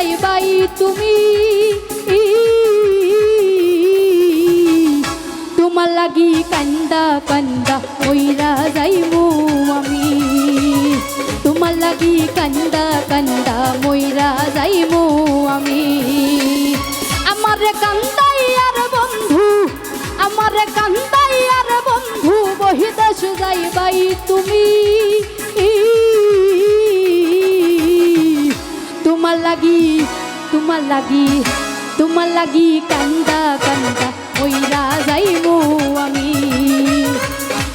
যাইবাই তুমি। তোমার লাগি কান্দা কান্দা ওইরা যাইমু আমি। তোমার লাগি কান্দা কান্দা মইরা যাইমু আমি। আমার কান্দাই আর বন্ধু, আমার কান্দাই আর বন্ধু বহিদাস বাই তুমি। লাগি, তোমার লাগি তোমার লাগি কান্দা কান্দা ওইরা যাইমু আমি।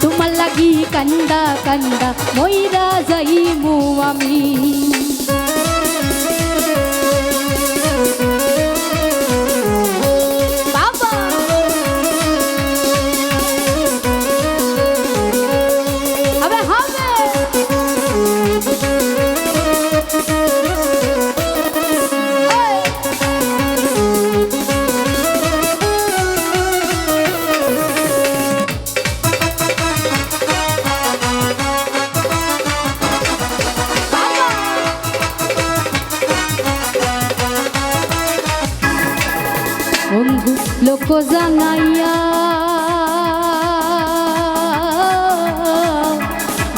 তোমার লাগি কান্দা কান্দা, মইরা যাইমু আমি। জানাইয়া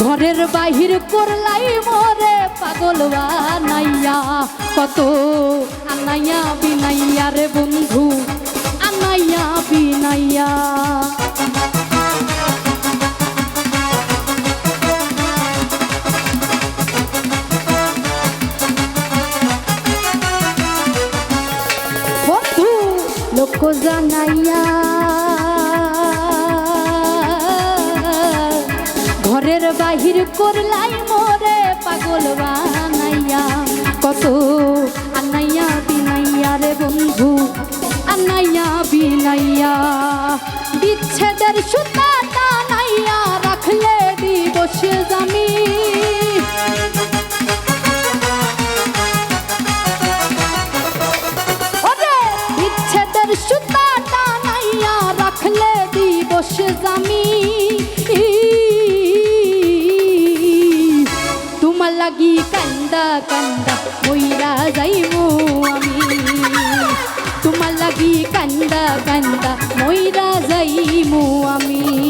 ঘরের বাহির করলাই মরে পাগল বানাইয়া। কত আনাইয়া বিনাইয়া রে বন্ধু আনাইয়া বিনাইয়া। ঘরের বাহির করলাই মোরে পাগল বানাইয়া। কত আনাইয়া বিনাইয়া রে বন্ধু, আনাইয়া বিনাইয়া। বিচ্ছেদের সুতা লাগি কান্দা কান্দা মইরা যাইমু আমি তোমার লাগি কান্দা কান্দা মইরা যাইমু আমি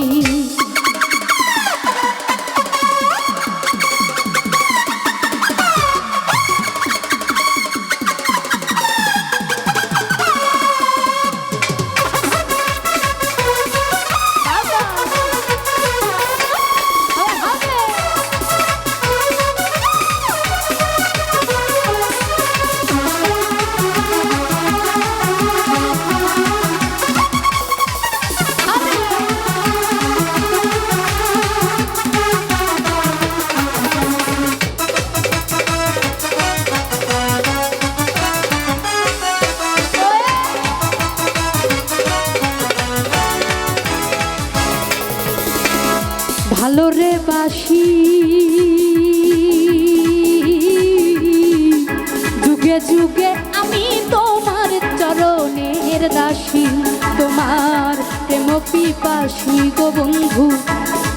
পিপাসী গো বন্ধু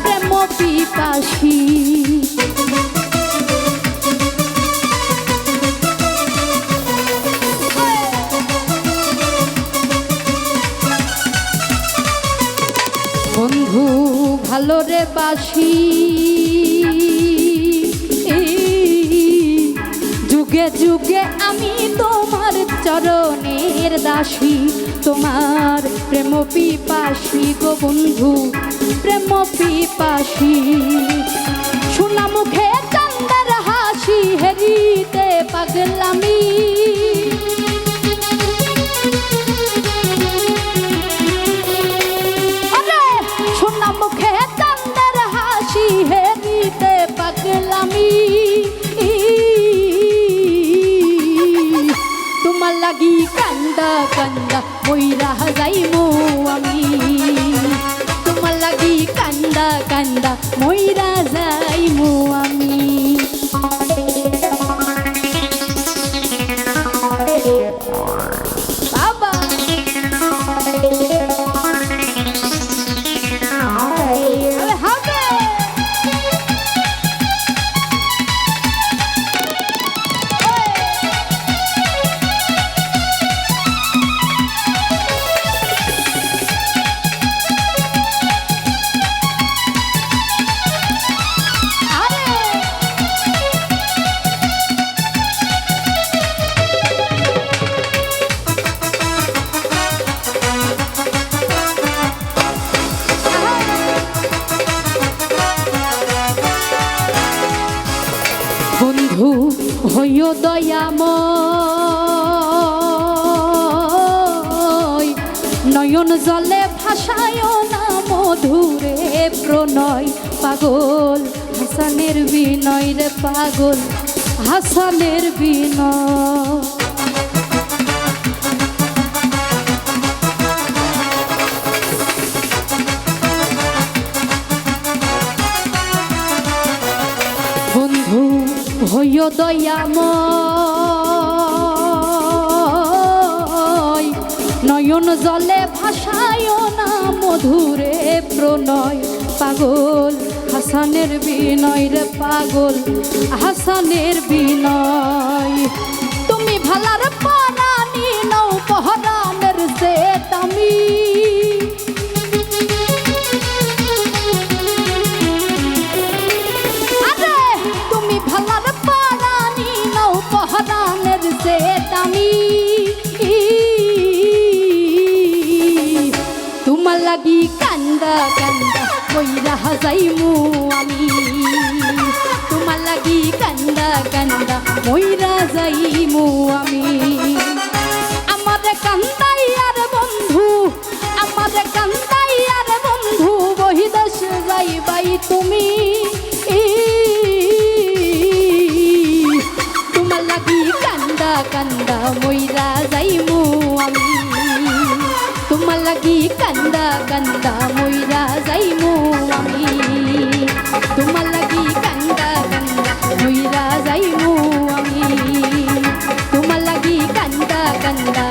প্রেম পিপাসী। বন্ধু ভালো রে বাসি। যুগে যুগে আমি তোমার চরণের দাসী, তোমার প্রেম পিপাসী গো বন্ধু, প্রেম পিপাসী। শোনা মুখে চন্দার হাসি, হেরিতে পাগলামি লাগি কান্দা কান্দা মইরা যাইমু আমি তোমার লাগি কান্দা কান্দা মইরা যাইমু আমি দয়াময়। নয়ন জলে ভাসায় না মধুরে প্রণয়। পাগল হাসানের বিনয় রে পাগল হাসানের বিনয়। দয়াময়। নয়ন জলে ভাসায় না মধুরে প্রণয়। পাগল হাসানের বিনয় রে পাগল হাসানের বিনয়। লাগি কান্দা কান্দা মইরা হাজাইমু আমি তোমার লাগি কান্দা কান্দা মইরা যাইমু আমি আমার কান্দাই আর বন্ধু আমার কান্দাই আর বন্ধু বহিদশ যাইবাই তুমি তোমার লাগি কান্দা কান্দা মইরা যাইমু আমি তোমার লাগি কান্দা কান্দা মইরা যাইমু আমি তোমার লাগি কান্দা কান্দা